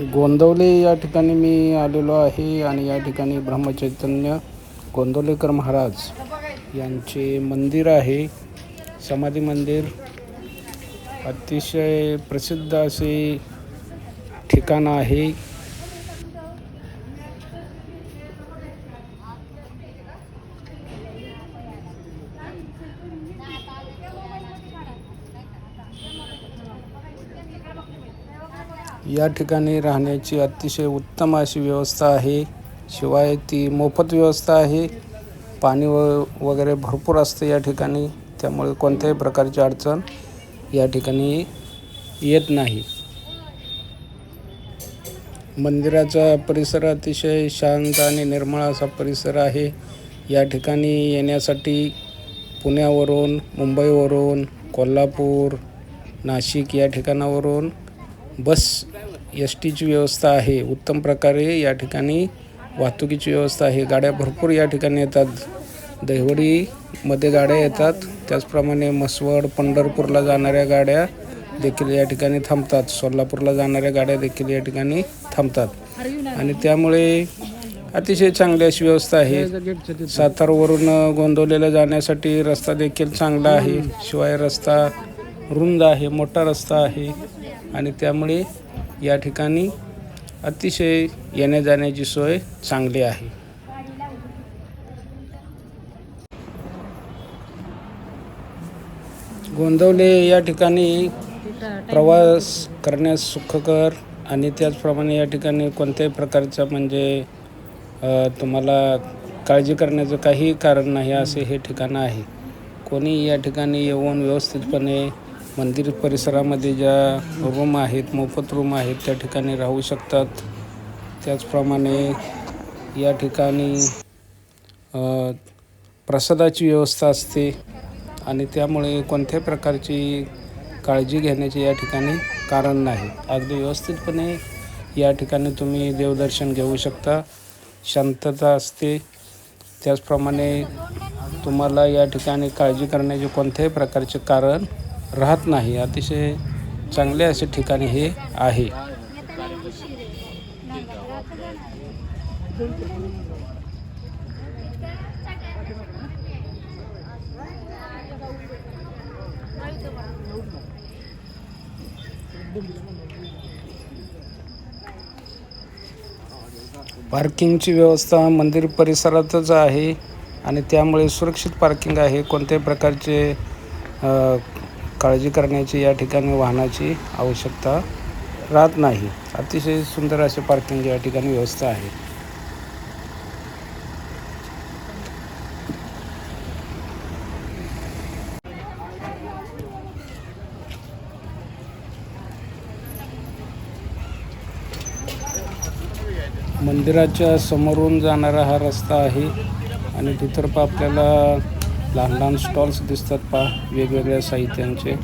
गोंदवले या ठिकाणी मी आलेलो आहे आणि या ठिकाणी ब्रह्मचैतन्य गोंदवलेकर महाराज यांचे मंदिर आहे. समाधी मंदिर. अतिशय प्रसिद्ध असे ठिकाण आहे. या ठिकाणी राहण्याची अतिशय उत्तम अशी व्यवस्था आहे. शिवाय ती मोफत व्यवस्था आहे. पाणी व वगैरे भरपूर असतं या ठिकाणी. त्यामुळे कोणत्याही प्रकारची अडचण या ठिकाणी येत नाही. मंदिराचा परिसर अतिशय शांत आणि निर्मळ असा परिसर आहे. या ठिकाणी येण्यासाठी पुण्यावरून मुंबईवरून कोल्हापूर नाशिक या ठिकाणावरून बस एस टीची व्यवस्था आहे. उत्तम प्रकारे या ठिकाणी वाहतुकीची व्यवस्था आहे. गाड्या भरपूर या ठिकाणी येतात. दहिवडीमध्ये गाड्या येतात. त्याचप्रमाणे म्हसवड पंढरपूरला जाणाऱ्या गाड्या देखील या ठिकाणी थांबतात. सोलापूरला जाणाऱ्या गाड्या देखील या ठिकाणी थांबतात. आणि त्यामुळे अतिशय चांगली अशी व्यवस्था आहे. सातारवरून गोंदवलेला जाण्यासाठी रस्ता देखील चांगला आहे. शिवाय रस्ता रुंद आहे मोठा रस्ता आहे. आणि त्यामुळे या ठिकाणी अतिशय येण्या जाण्याची सोय चांगली आहे. गोंदवले या ठिकाणी प्रवास करण्यास सुखकर आणि त्याचप्रमाणे या ठिकाणी कोणत्याही प्रकारचं म्हणजे तुम्हाला काळजी करण्याचं काही कारण नाही असे हे ठिकाण आहे. कोणी या ठिकाणी येऊन व्यवस्थितपणे मंदिर परिसरामध्ये ज्या रूम आहेत मोफत रूम आहेत त्या ठिकाणी राहू शकतात. त्याचप्रमाणे या ठिकाणी प्रसादाची व्यवस्था असते आणि त्यामुळे कोणत्याही प्रकारची काळजी घेण्याचे या ठिकाणी कारण नाही. अगदी व्यवस्थितपणे या ठिकाणी तुम्ही देवदर्शन घेऊ शकता. शांतता असते. त्याचप्रमाणे तुम्हाला या ठिकाणी काळजी करण्याचे कोणत्याही प्रकारचे कारण राहत नाही. अतिशय चांगले असे ठिकाणी हे आहे. पार्किंगची व्यवस्था मंदिर परिसरातच आहे आणि त्यामुळे सुरक्षित पार्किंग आहे. कोणत्याही प्रकारचे काळजी करण्याची या ठिकाणी वाहनाची आवश्यकता राहत नाही. अतिशय सुंदर असे पार्किंग या ठिकाणी व्यवस्था आहे. मंदिराच्या समोरून जाणारा हा रस्ता आहे आणि तिथं आपल्याला लहान लहान स्टॉल्स दिसतात पहा वेगवेगळ्या साहित्यांचे.